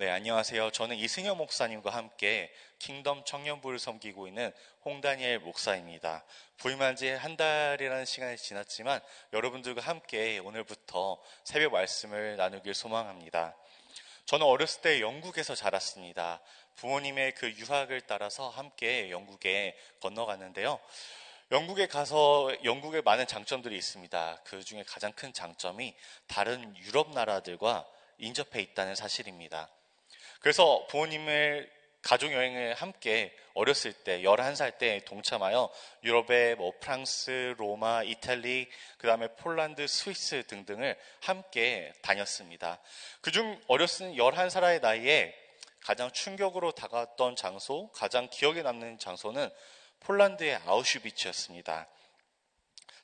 네, 안녕하세요. 저는 이승현 목사님과 함께 킹덤 청년부를 섬기고 있는 홍다니엘 목사입니다. 부임한 지 한 달이라는 시간이 지났지만 여러분들과 함께 오늘부터 새벽 말씀을 나누길 소망합니다. 저는 어렸을 때 영국에서 자랐습니다. 부모님의 그 유학을 따라서 함께 영국에 건너갔는데요. 영국에 가서 영국에 많은 장점들이 있습니다. 그 중에 가장 큰 장점이 다른 유럽 나라들과 인접해 있다는 사실입니다. 그래서 부모님을 가족 여행을 함께 어렸을 때 11살 때 동참하여 유럽의 뭐 프랑스, 로마, 이탈리, 그다음에 폴란드, 스위스 등등을 함께 다녔습니다. 그중 어렸을 11살의 나이에 가장 충격으로 다가왔던 장소, 가장 기억에 남는 장소는 폴란드의 아우슈비츠였습니다.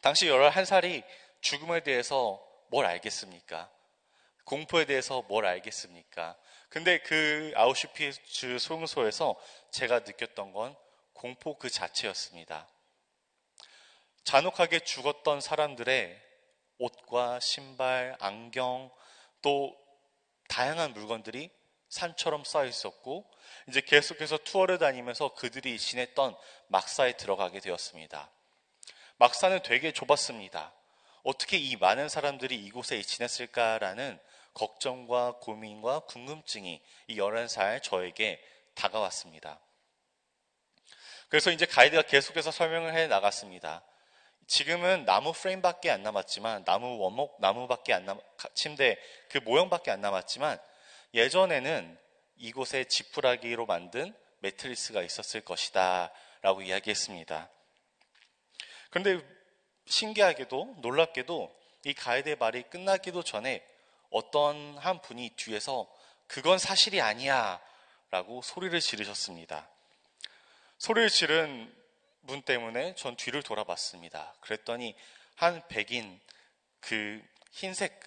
당시 11살이 죽음에 대해서 뭘 알겠습니까? 공포에 대해서 뭘 알겠습니까? 근데 그 아우슈피츠 소흥소에서 제가 느꼈던 건 공포 그 자체였습니다. 잔혹하게 죽었던 사람들의 옷과 신발, 안경, 또 다양한 물건들이 산처럼 쌓여 있었고, 이제 계속해서 투어를 다니면서 그들이 지냈던 막사에 들어가게 되었습니다. 막사는 되게 좁았습니다. 어떻게 이 많은 사람들이 이곳에 지냈을까라는 걱정과 고민과 궁금증이 이 11살 저에게 다가왔습니다. 그래서 이제 가이드가 계속해서 설명을 해 나갔습니다. 지금은 나무 프레임밖에 안 남았지만 나무 원목 나무밖에 안 남, 침대 그 모형밖에 안 남았지만 예전에는 이곳에 지푸라기로 만든 매트리스가 있었을 것이다 라고 이야기했습니다. 그런데 신기하게도 놀랍게도 이 가이드의 말이 끝나기도 전에 어떤 한 분이 뒤에서 그건 사실이 아니야 라고 소리를 지르셨습니다. 소리를 지른 분 때문에 전 뒤를 돌아봤습니다. 그랬더니 한 백인 그 흰색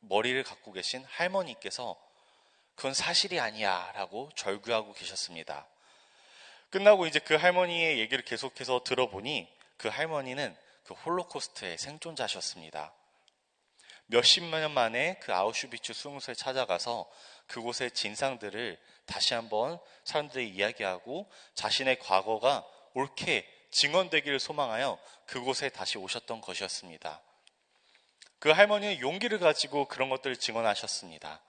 머리를 갖고 계신 할머니께서 그건 사실이 아니야 라고 절규하고 계셨습니다. 끝나고 이제 그 할머니의 얘기를 계속해서 들어보니 그 할머니는 그 홀로코스트의 생존자셨습니다. 몇십만 년 만에 그 아우슈비츠 수용소에 찾아가서 그곳의 진상들을 다시 한번 사람들이 이야기하고 자신의 과거가 옳게 증언되기를 소망하여 그곳에 다시 오셨던 것이었습니다. 그 할머니는 용기를 가지고 그런 것들을 증언하셨습니다.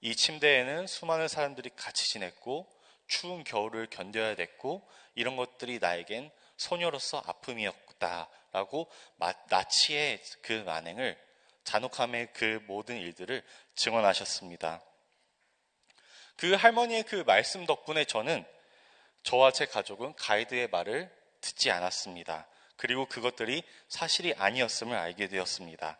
이 침대에는 수많은 사람들이 같이 지냈고 추운 겨울을 견뎌야 됐고 이런 것들이 나에겐 소녀로서 아픔이었다라고 나치의 그 만행을 잔혹함의 그 모든 일들을 증언하셨습니다. 그 할머니의 그 말씀 덕분에 저는 저와 제 가족은 가이드의 말을 듣지 않았습니다. 그리고 그것들이 사실이 아니었음을 알게 되었습니다.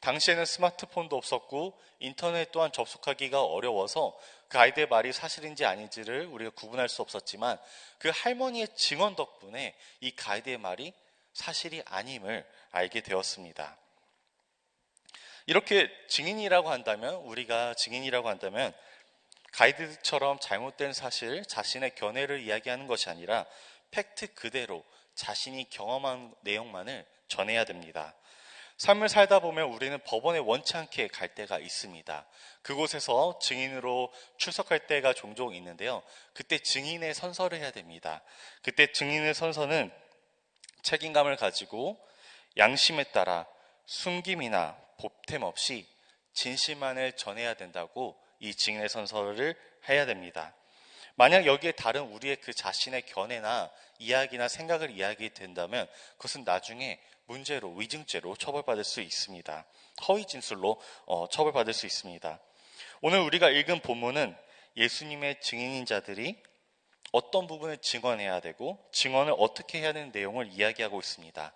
당시에는 스마트폰도 없었고 인터넷 또한 접속하기가 어려워서 그 아이들의 말이 사실인지 아닌지를 우리가 구분할 수 없었지만 그 할머니의 증언 덕분에 이 가이드의 말이 사실이 아님을 알게 되었습니다. 이렇게 증인이라고 한다면 우리가 증인이라고 한다면 가이드처럼 잘못된 사실, 자신의 견해를 이야기하는 것이 아니라 팩트 그대로 자신이 경험한 내용만을 전해야 됩니다. 삶을 살다 보면 우리는 법원에 원치 않게 갈 때가 있습니다. 그곳에서 증인으로 출석할 때가 종종 있는데요. 그때 증인의 선서를 해야 됩니다. 그때 증인의 선서는 책임감을 가지고 양심에 따라 숨김이나 보탬 없이 진실만을 전해야 된다고 이 증인의 선서를 해야 됩니다. 만약 여기에 다른 우리의 그 자신의 견해나 이야기나 생각을 이야기 된다면 그것은 나중에 문제로 위증죄로 처벌받을 수 있습니다. 허위 진술로 어, 처벌받을 수 있습니다. 오늘 우리가 읽은 본문은 예수님의 증인인 자들이 어떤 부분을 증언해야 되고 증언을 어떻게 해야 되는 내용을 이야기하고 있습니다.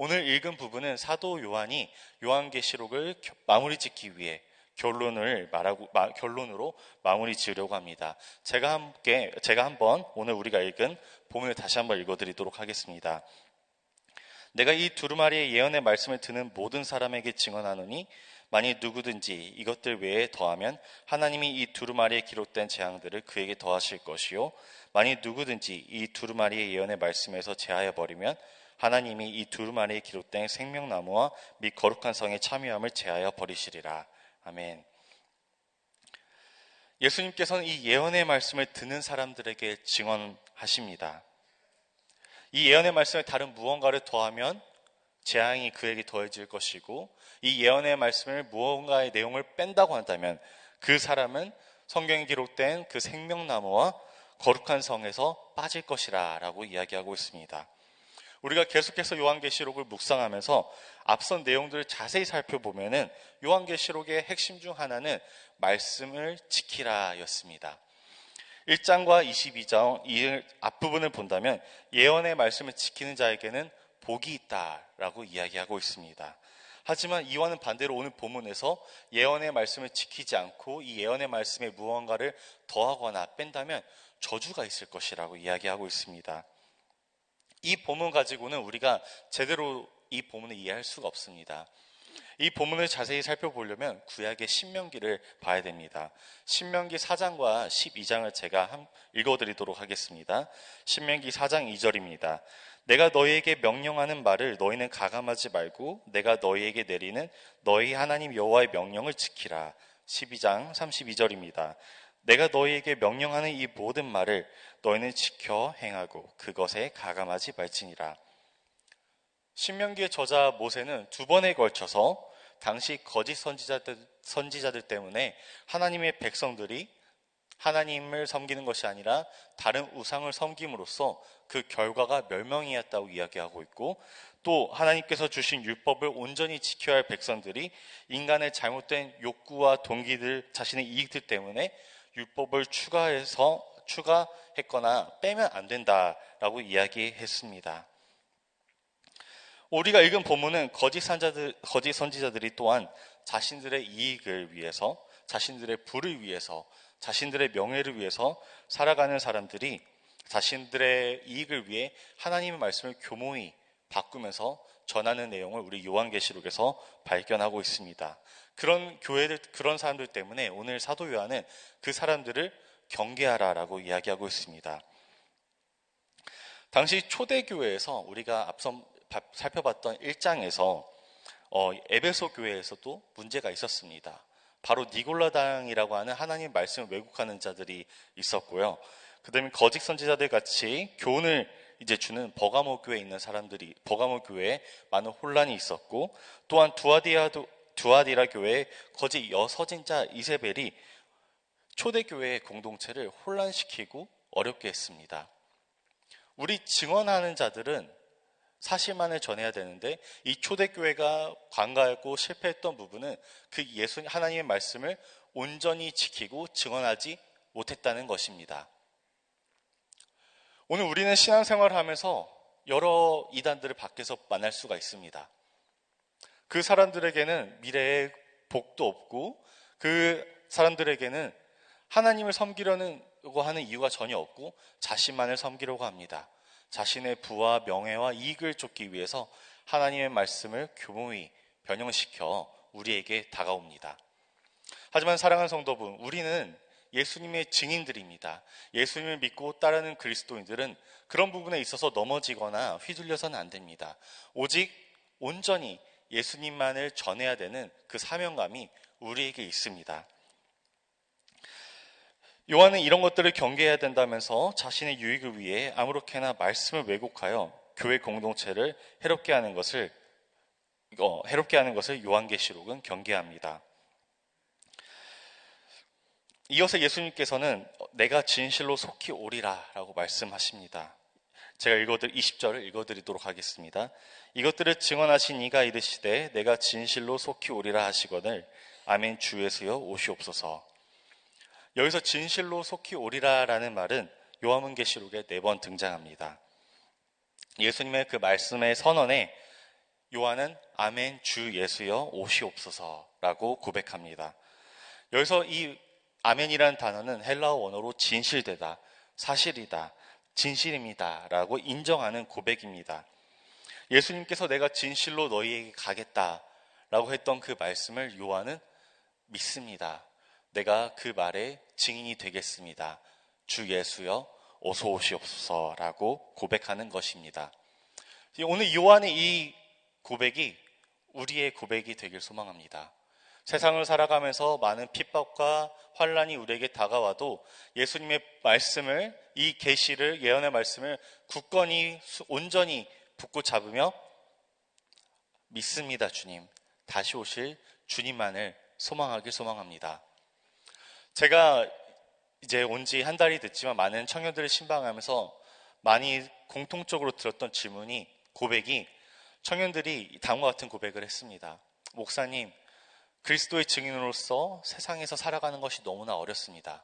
오늘 읽은 부분은 사도 요한이 요한계시록을 마무리 짓기 위해 결론을 말하고 마, 결론으로 마무리 지으려고 합니다. 제가 함께 제가 한번 오늘 우리가 읽은 본문을 다시 한번 읽어드리도록 하겠습니다. 내가 이 두루마리의 예언의 말씀을 듣는 모든 사람에게 증언하노니 만일 누구든지 이것들 외에 더하면 하나님이 이 두루마리에 기록된 재앙들을 그에게 더하실 것이요 만일 누구든지 이 두루마리의 예언의 말씀에서 제하여 버리면 하나님이 이 두루마리에 기록된 생명나무와 및 거룩한 성의 참여함을 제하여 버리시리라. 아멘. 예수님께서는 이 예언의 말씀을 듣는 사람들에게 증언하십니다. 이 예언의 말씀에 다른 무언가를 더하면 재앙이 그에게 더해질 것이고 이 예언의 말씀을 무언가의 내용을 뺀다고 한다면 그 사람은 성경에 기록된 그 생명나무와 거룩한 성에서 빠질 것이라 라고 이야기하고 있습니다. 우리가 계속해서 요한계시록을 묵상하면서 앞선 내용들을 자세히 살펴보면은 요한계시록의 핵심 중 하나는 말씀을 지키라 였습니다. 1장과 22장 이 앞부분을 본다면 예언의 말씀을 지키는 자에게는 복이 있다라고 이야기하고 있습니다. 하지만 이와는 반대로 오늘 본문에서 예언의 말씀을 지키지 않고 이 예언의 말씀에 무언가를 더하거나 뺀다면 저주가 있을 것이라고 이야기하고 있습니다. 이 본문 가지고는 우리가 제대로 이 본문을 이해할 수가 없습니다. 이 본문을 자세히 살펴보려면 구약의 신명기를 봐야 됩니다. 신명기 4장과 12장을 제가 읽어드리도록 하겠습니다. 신명기 4장 2절입니다. 내가 너희에게 명령하는 말을 너희는 가감하지 말고 내가 너희에게 내리는 너희 하나님 여호와의 명령을 지키라. 12장 32절입니다. 내가 너희에게 명령하는 이 모든 말을 너희는 지켜 행하고 그것에 가감하지 말지니라. 신명기의 저자 모세는 두 번에 걸쳐서 당시 거짓 선지자들, 선지자들 때문에 하나님의 백성들이 하나님을 섬기는 것이 아니라 다른 우상을 섬김으로써 그 결과가 멸망이었다고 이야기하고 있고 또 하나님께서 주신 율법을 온전히 지켜야 할 백성들이 인간의 잘못된 욕구와 동기들 자신의 이익들 때문에 율법을 추가해서 추가했거나 빼면 안 된다라고 이야기했습니다. 우리가 읽은 본문은 거짓 선자들, 거짓 선지자들이 또한 자신들의 이익을 위해서, 자신들의 부를 위해서, 자신들의 명예를 위해서 살아가는 사람들이 자신들의 이익을 위해 하나님의 말씀을 교모히 바꾸면서 전하는 내용을 우리 요한계시록에서 발견하고 있습니다. 그런 교회들, 그런 사람들 때문에 오늘 사도 요한은 그 사람들을 경계하라라고 이야기하고 있습니다. 당시 초대교회에서 우리가 앞서 살펴봤던 1장에서 어, 에베소 교회에서도 문제가 있었습니다. 바로 니골라당이라고 하는 하나님 말씀을 왜곡하는 자들이 있었고요. 그 다음에 거짓 선지자들 같이 교훈을 이제 주는 버가모 교회에 있는 사람들이 버가모 교회에 많은 혼란이 있었고 또한 두아디아도 두아디라 교회의 거짓 여서진자 이세벨이 초대 교회의 공동체를 혼란시키고 어렵게 했습니다. 우리 증언하는 자들은 사실만을 전해야 되는데 이 초대교회가 관가하고 실패했던 부분은 그 예수 하나님의 말씀을 온전히 지키고 증언하지 못했다는 것입니다. 오늘 우리는 신앙생활을 하면서 여러 이단들을 밖에서 만날 수가 있습니다. 그 사람들에게는 미래에 복도 없고 그 사람들에게는 하나님을 섬기려고 하는 이유가 전혀 없고 자신만을 섬기려고 합니다. 자신의 부와 명예와 이익을 쫓기 위해서 하나님의 말씀을 교묘히 변형시켜 우리에게 다가옵니다. 하지만 사랑하는 성도분, 우리는 예수님의 증인들입니다. 예수님을 믿고 따르는 그리스도인들은 그런 부분에 있어서 넘어지거나 휘둘려서는 안 됩니다. 오직 온전히 예수님만을 전해야 되는 그 사명감이 우리에게 있습니다. 요한은 이런 것들을 경계해야 된다면서 자신의 유익을 위해 아무렇게나 말씀을 왜곡하여 교회 공동체를 해롭게 하는 것을 어, 해롭게 하는 것을 요한계시록은 경계합니다. 이어서 예수님께서는 내가 진실로 속히 오리라 라고 말씀하십니다. 제가 읽어드 20절을 읽어드리도록 하겠습니다. 이것들을 증언하신 이가 이르시되 내가 진실로 속히 오리라 하시거늘 아멘 주 예수여 오시옵소서. 여기서 진실로 속히 오리라라는 말은 요한문계시록에 네 번 등장합니다. 예수님의 그 말씀의 선언에 요한은 아멘 주 예수여 오시옵소서라고 고백합니다. 여기서 이 아멘이라는 단어는 헬라어 원어로 진실되다, 사실이다, 진실입니다. 라고 인정하는 고백입니다. 예수님께서 내가 진실로 너희에게 가겠다. 라고 했던 그 말씀을 요한은 믿습니다. 내가 그 말에 증인이 되겠습니다. 주 예수여, 어서 오시옵소서. 라고 고백하는 것입니다. 오늘 요한의 이 고백이 우리의 고백이 되길 소망합니다. 세상을 살아가면서 많은 핍박과 환란이 우리에게 다가와도 예수님의 말씀을 이 계시를 예언의 말씀을 굳건히 온전히 붙고 잡으며 믿습니다, 주님. 다시 오실 주님만을 소망하길 소망합니다. 제가 이제 온 지 한 달이 됐지만 많은 청년들을 신방하면서 많이 공통적으로 들었던 질문이 고백이 청년들이 다음과 같은 고백을 했습니다. 목사님, 그리스도의 증인으로서 세상에서 살아가는 것이 너무나 어렵습니다.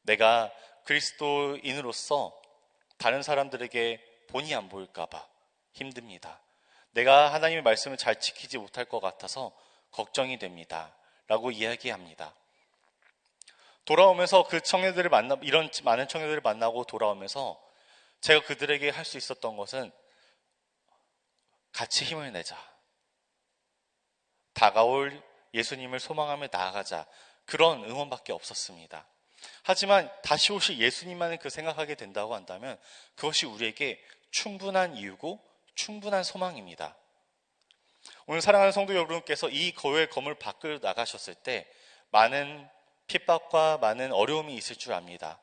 내가 그리스도인으로서 다른 사람들에게 본이 안 보일까봐 힘듭니다. 내가 하나님의 말씀을 잘 지키지 못할 것 같아서 걱정이 됩니다. 라고 이야기합니다. 돌아오면서 그 청년들을 만나, 이런 많은 청년들을 만나고 돌아오면서 제가 그들에게 할 수 있었던 것은 같이 힘을 내자. 다가올 예수님을 소망하며 나아가자. 그런 응원밖에 없었습니다. 하지만 다시 오실 예수님만을 그 생각하게 된다고 한다면 그것이 우리에게 충분한 이유고 충분한 소망입니다. 오늘 사랑하는 성도 여러분께서 이 거의 건물 밖을 나가셨을 때 많은 핍박과 많은 어려움이 있을 줄 압니다.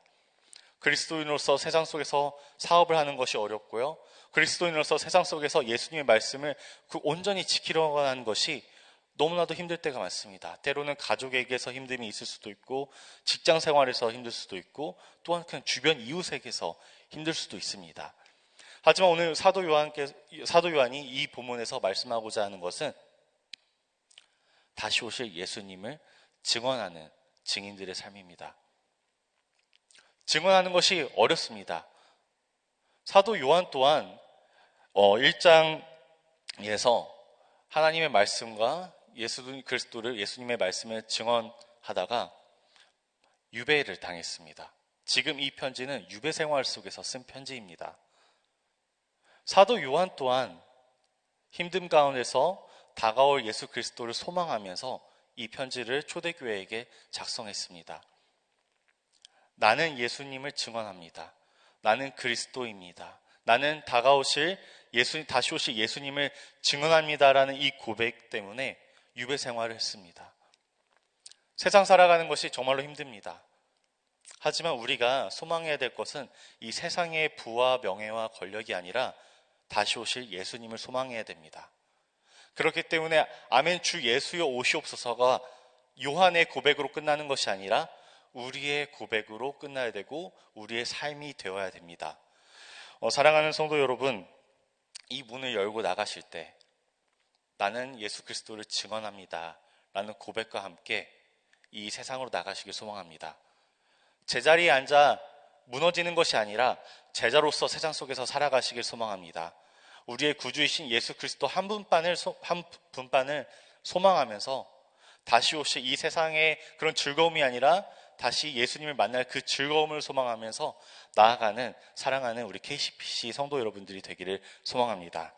그리스도인으로서 세상 속에서 사업을 하는 것이 어렵고요. 그리스도인으로서 세상 속에서 예수님의 말씀을 그 온전히 지키려고 하는 것이 너무나도 힘들 때가 많습니다. 때로는 가족에게서 힘듦이 있을 수도 있고, 직장 생활에서 힘들 수도 있고, 또한 그냥 주변 이웃에게서 힘들 수도 있습니다. 하지만 오늘 사도 요한께 사도 요한이 이 본문에서 말씀하고자 하는 것은 다시 오실 예수님을 증언하는 증인들의 삶입니다. 증언하는 것이 어렵습니다. 사도 요한 또한 어, 1장에서 하나님의 말씀과 예수 그리스도를 예수님의 말씀을 증언하다가 유배를 당했습니다. 지금 이 편지는 유배 생활 속에서 쓴 편지입니다. 사도 요한 또한 힘든 가운데서 다가올 예수 그리스도를 소망하면서 이 편지를 초대교회에게 작성했습니다. 나는 예수님을 증언합니다. 나는 그리스도입니다. 나는 다가오실 예수 다시 오실 예수님을 증언합니다라는 이 고백 때문에 유배 생활을 했습니다. 세상 살아가는 것이 정말로 힘듭니다. 하지만 우리가 소망해야 될 것은 이 세상의 부와 명예와 권력이 아니라 다시 오실 예수님을 소망해야 됩니다. 그렇기 때문에 아멘 주 예수여 오시옵소서가 요한의 고백으로 끝나는 것이 아니라 우리의 고백으로 끝나야 되고 우리의 삶이 되어야 됩니다. 어, 사랑하는 성도 여러분, 이 문을 열고 나가실 때 나는 예수 그리스도를 증언합니다. 라는 고백과 함께 이 세상으로 나가시길 소망합니다. 제자리에 앉아 무너지는 것이 아니라 제자로서 세상 속에서 살아가시길 소망합니다. 우리의 구주이신 예수 그리스도 한 분만을, 한 분만을 소망하면서 다시 오실 이 세상의 그런 즐거움이 아니라 다시 예수님을 만날 그 즐거움을 소망하면서 나아가는 사랑하는 우리 KCPC 성도 여러분들이 되기를 소망합니다.